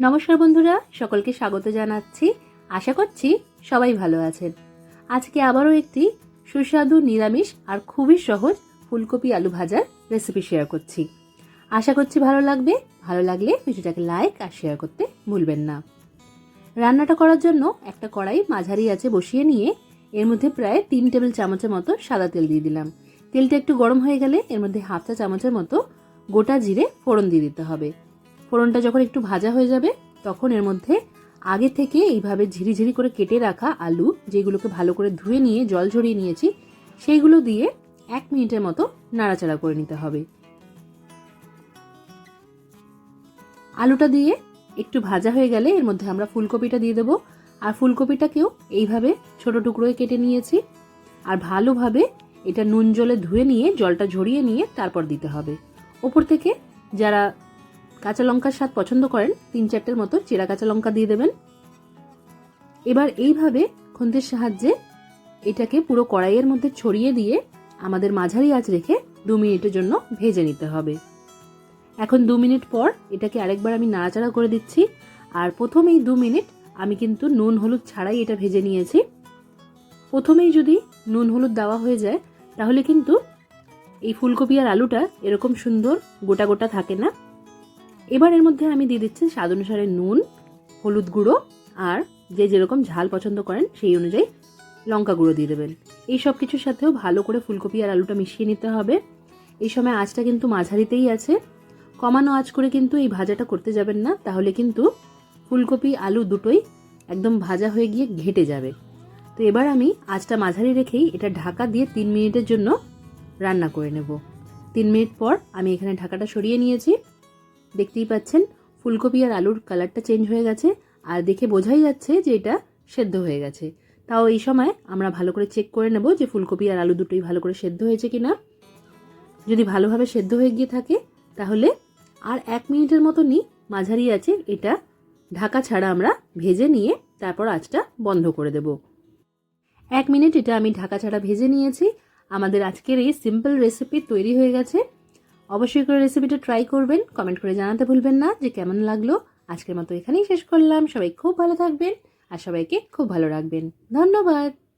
নমস্কার বন্ধুরা, সকলকে স্বাগত জানাচ্ছি। আশা করছি সবাই ভালো আছেন। আজকে আবারও একটি সুস্বাদু, নিরামিষ আর খুবই সহজ ফুলকপি আলু ভাজার রেসিপি শেয়ার করছি। আশা করছি ভালো লাগবে। ভালো লাগলে ভিডিওটাকে লাইক আর শেয়ার করতে ভুলবেন না। রান্নাটা করার জন্য একটা কড়াই মাঝারি আছে বসিয়ে নিয়ে এর মধ্যে প্রায় তিন টেবিল চামচের মতো সাদা তেল দিয়ে দিলাম। তেলটা একটু গরম হয়ে গেলে এর মধ্যে হাফ চা চামচের মতো গোটা জিরে ফোড়ন দিয়ে দিতে হবে। ফোড়নটা যখন একটু ভাজা হয়ে যাবে, তখন এর মধ্যে আগে থেকে এইভাবে ঝিরিঝিরি করে কেটে রাখা আলু, যেগুলোকে ভালো করে ধুয়ে নিয়ে, জল ঝরিয়ে নিয়েছি, সেইগুলো দিয়ে এক মিনিটের মতো নাড়াচাড়া করে নিতে হবে। আলুটা দিয়ে একটু ভাজা হয়ে গেলে এর মধ্যে আমরা ফুলকপিটা দিয়ে দেবো। আর ফুলকপিটাকেও এইভাবে ছোট টুকরোয় কেটে নিয়েছি। আর ভালোভাবে এটা নুন জলে ধুয়ে নিয়ে, জলটা ঝরিয়ে নিয়ে তারপর দিতে হবে। ওপর থেকে যারা কাঁচা লঙ্কার স্বাদ পছন্দ করেন, তিন চারটের মতো চেরা কাঁচা লঙ্কা দিয়ে দেবেন। এবার এইভাবে খুন্তির সাহায্যে এটাকে পুরো কড়াইয়ের মধ্যে ছড়িয়ে দিয়ে আমাদের মাঝারি আঁচ রেখে দু মিনিটের জন্য ভেজে নিতে হবে। এখন দু মিনিট পর এটাকে আরেকবার আমি নাড়াচাড়া করে দিচ্ছি। আর প্রথম এই দু মিনিট আমি কিন্তু নুন হলুদ ছাড়াই এটা ভেজে নিয়েছি। প্রথমেই যদি নুন হলুদ দেওয়া হয়ে যায়, তাহলে কিন্তু এই ফুলকপি আর আলুটা এরকম সুন্দর গোটা গোটা থাকে না। এবার এর মধ্যে আমি দিয়ে দিচ্ছি স্বাদ অনুসারে নুন, হলুদ গুঁড়ো, আর যে যেরকম ঝাল পছন্দ করেন সেই অনুযায়ী লঙ্কা গুঁড়ো দিয়ে দেবেন। এই সব কিছুর সাথেও ভালো করে ফুলকপি আর আলুটা মিশিয়ে নিতে হবে। এই সময় আঁচটা কিন্তু মাঝারিতেই আছে। কমানো আঁচ করে কিন্তু এই ভাজাটা করতে যাবেন না, তাহলে কিন্তু ফুলকপি, আলু দুটোই একদম ভাজা হয়ে গিয়ে ঘেটে যাবে। তো এবার আমি আঁচটা মাঝারি রেখেই এটা ঢাকা দিয়ে তিন মিনিটের জন্য রান্না করে নেব। তিন মিনিট পর আমি এখানে ঢাকাটা সরিয়ে নিয়েছি। দেখতেই পাচ্ছেন, ফুলকপি আর আলুর কালারটা চেঞ্জ হয়ে গেছে। আর দেখে বোঝাই যাচ্ছে যে এটা সেদ্ধ হয়ে গেছে। তাও এই সময় আমরা ভালো করে চেক করে নেব যে ফুলকপি আর আলু দুটোই ভালো করে সেদ্ধ হয়েছে কিনা। যদি ভালোভাবে সেদ্ধ হয়ে গিয়ে থাকে, তাহলে আর এক মিনিটের মতনই মাঝারি আছে এটা। ঢাকা ছাড়া আমরা ভেজে নিয়ে তারপর আঁচটা বন্ধ করে দেব। এক মিনিট এটা আমি ঢাকা ছাড়া ভেজে নিয়েছি। আমাদের আজকের এই সিম্পল রেসিপি তৈরি হয়ে গেছে। অবশ্যই করে রেসিপিটা ট্রাই করবেন। কমেন্ট করে জানাতে ভুলবেন না যে কেমন লাগল। আজকের মতো এখানেই শেষ করলাম। সবাই খুব ভালো থাকবেন আর সবাইকে খুব ভালো রাখবেন। ধন্যবাদ।